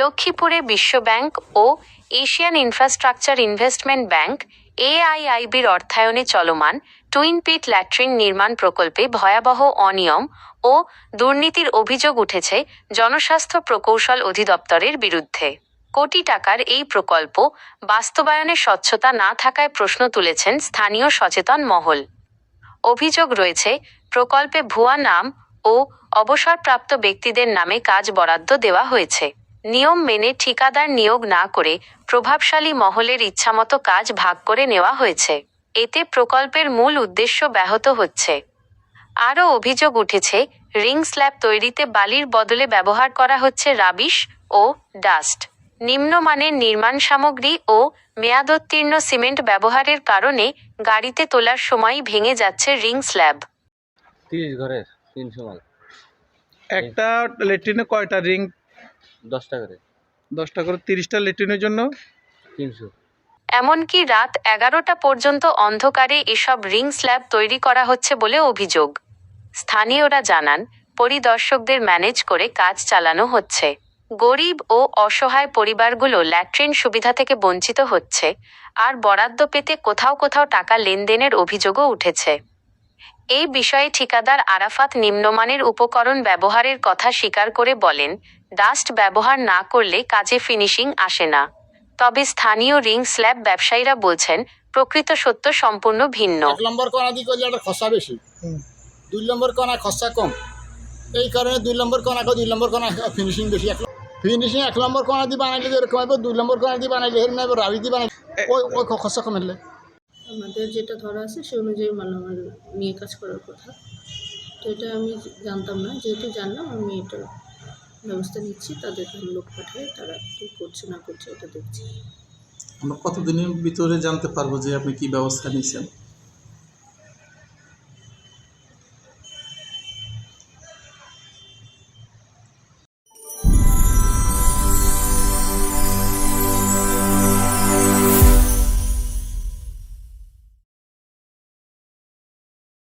লক্ষ্মীপুরে বিশ্বব্যাংক ও এশিয়ান ইনফ্রাস্ট্রাকচার ইনভেস্টমেন্ট ব্যাংক, এআইআইবির অর্থায়নে চলমান টুইন পিট ল্যাট্রিন নির্মাণ প্রকল্পে ভয়াবহ অনিয়ম ও দুর্নীতির অভিযোগ উঠেছে জনস্বাস্থ্য প্রকৌশল অধিদপ্তরের বিরুদ্ধে। কোটি টাকার এই প্রকল্প বাস্তবায়নে স্বচ্ছতা না থাকায় প্রশ্ন তুলেছেন স্থানীয় সচেতন মহল। অভিযোগ রয়েছে, প্রকল্পে ভুয়া নাম ও অবসরপ্রাপ্ত ব্যক্তিদের নামে কাজ বরাদ্দ দেওয়া হয়েছে। নিয়ম মেনে ঠিকাদার নিয়োগ না করে প্রভাবশালী মহলের ইচ্ছামতো কাজ ভাগ করে নেওয়া হয়েছে। এতে প্রকল্পের মূল উদ্দেশ্য ব্যাহত হচ্ছে। আরও অভিযোগ উঠেছে রিং স্ল্যাব তৈরিতে বালির বদলে ব্যবহার করা হচ্ছে রাবিশ ও ডাস্ট। নিম্নমানের নির্মাণ সামগ্রী ও মেয়াদোত্তীর্ণ সিমেন্ট ব্যবহারের কারণে গাড়িতে তোলার সময়ই ভেঙে যাচ্ছে রিং স্ল্যাব। তিরিশ ঘরের তিনশো একটা লেট্রিনে কয়টা রিং দশটা করে। দশটা করে তিরিশটা লেট্রিনের জন্য? তিনশো। এমনকি রাত এগারোটা পর্যন্ত অন্ধকারে এসব রিং স্ল্যাব তৈরি করা হচ্ছে বলে অভিযোগ। স্থানীয়রা জানান পরিদর্শকদের ম্যানেজ করে কাজ চালানো হচ্ছে। গরিব ও অসহায় পরিবারগুলো ল্যাট্রিন সুবিধা থেকে বঞ্চিত হচ্ছে আর বরাদ্দ পেতে কোথাও কোথাও টাকা লেনদেনের অভিযোগও উঠেছে। এই বিষয়ে ঠিকাদার আরাফাত নিম্নমানের উপকরণ ব্যবহারের কথা স্বীকার করে বলেন ডাস্ট ব্যবহার না করলে কাজে ফিনিশিং আসে না। তবে স্থানীয় রিং স্ল্যাব ব্যবসায়ীরা বলছেন প্রকৃত সত্য সম্পূর্ণ ভিন্ন। এক নম্বর কণা দিয়ে করলে একটা খসা বেশি? দুই নম্বর কণা খসা কম। এই কারণে দুই নম্বর কণাকে দুই নম্বর কণা ফিনিশিং বেশি। এক ফিনিশিং এক নম্বর কণা দিয়ে বানাইলে যেরকম হবে দুই নম্বর কণা দিয়ে বানাইলে এর নেবে রাবি দিয়ে বানাইলে ওই ওই খসা কম আমাদের যেটা ধরা আছে সে অনুযায়ী মানে আমার নিয়ে কাজ করার কথা। তো এটা আমি জানতাম না, যেহেতু জানলাম আমি এটা ব্যবস্থা নিচ্ছি তাদের লোক পাঠিয়ে তারা কী করছে না করছে এটা দেখছি। আমরা কতদিনের ভিতরে জানতে পারব যে আপনি কি ব্যবস্থা নিয়েছেন?